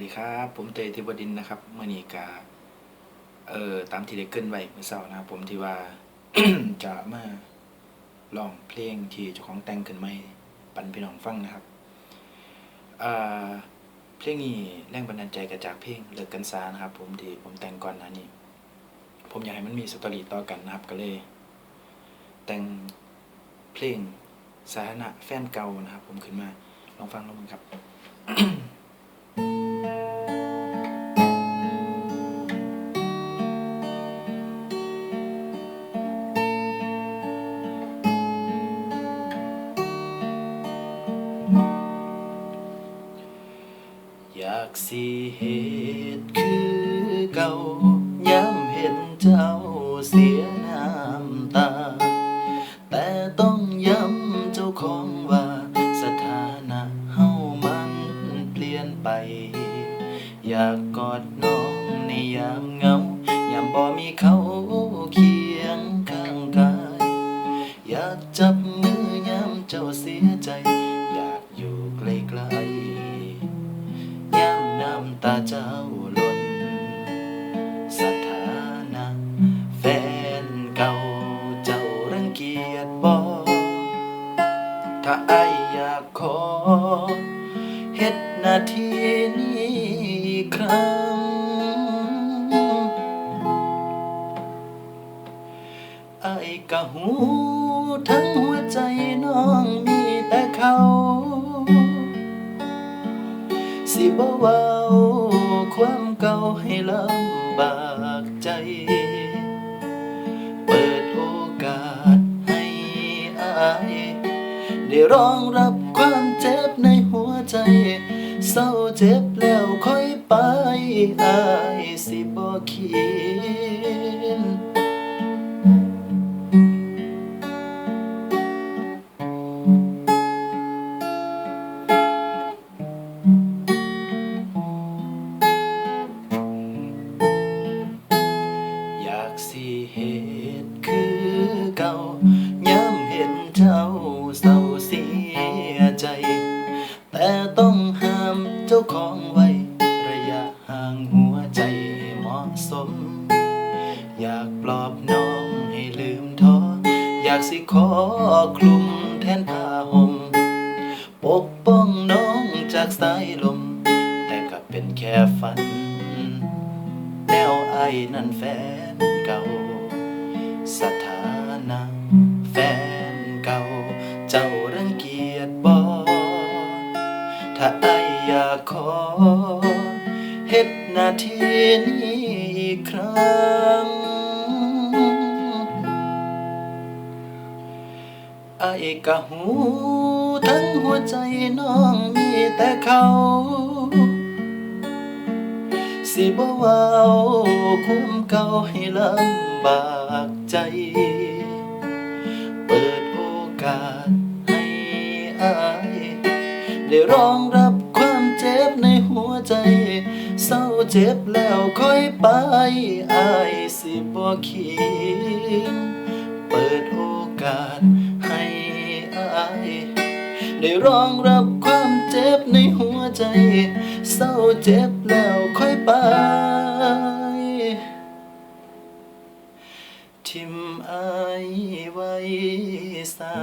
วัสดีครับ ผมเตยธิบดินนะครับเมื่อนี้กาเอ่อตามที่ได้เกรินไว้เมื่อเช้านะครับผมที่ว่า จะมาร้องเพลงที่เจ้าของแต่งขึ้นมาปันพี่น้องฟังนะครับเอ่าเพลงนี้แรงบันดาลใจก็จากเพลงเลิกกันซานะครับ ผมที่ผมแต่งก่อนน้านี้ผมอยากให้มันมีสตอรี่ต่อกันนะครับก็เลย แต่งเพลงสาธารณะแฟนเก่านะครับ ผมขึ้นมาลองฟังลองมึงครับากสิเหตุคือเก่าย้ำเห็นเจ้าเสียน้ำตา แต่ต้องย้ำเจ้าของว่าสถานะเฮามันเปลี่ยนไป อยากกอดน้องในยามเหงา ยามบ่มีเขาเคียงข้างกาย อยากจับมือยามเจ้าเสียใจ อยากอยู่ใกล้ๆ ตาเจ้าหล่น สถานะ แฟนเก่าเจ้ารังเกียจบ่ถ้าไออยากขอเฮ็ดนาทีนี้อีกครั้ง ไอ้กะหูทั้งหัวใจน้องมีแต่เขาสิบ่ว้า ความเก่าให้ลำบากใจ เปิดโอกาสให้อายได้รองรับความเจ็บในหัวใจ เศร้าเจ็บแล้วค่อยไปอายสิบ่คิด ห่างหัวใจเหมาะสม อยากปลอบน้องให้ลืมท้อ อยากสิขอคลุมแทนผ้าห่ม ปกป้องน้องจากสายลม แต่ก็เป็นแค่ฝัน แนวไอ้นั่นแฟนเก่า สถานะ นาทีนี้อีกครั้งไอ้กะหูทั้งหัวใจน้องมีแต่เขา สิบ่เว้าความเก่าให้ลำบากใจ เปิดโอกาสให้อาย ได้รองรับ เจ็บแล้วค่อยไปอายสิบ่คิดเปิดโอกาสให้อายได้รองรับความเจ็บในหัวใจ เศร้าเจ็บแล้วค่อยไปทิมอายไว้สา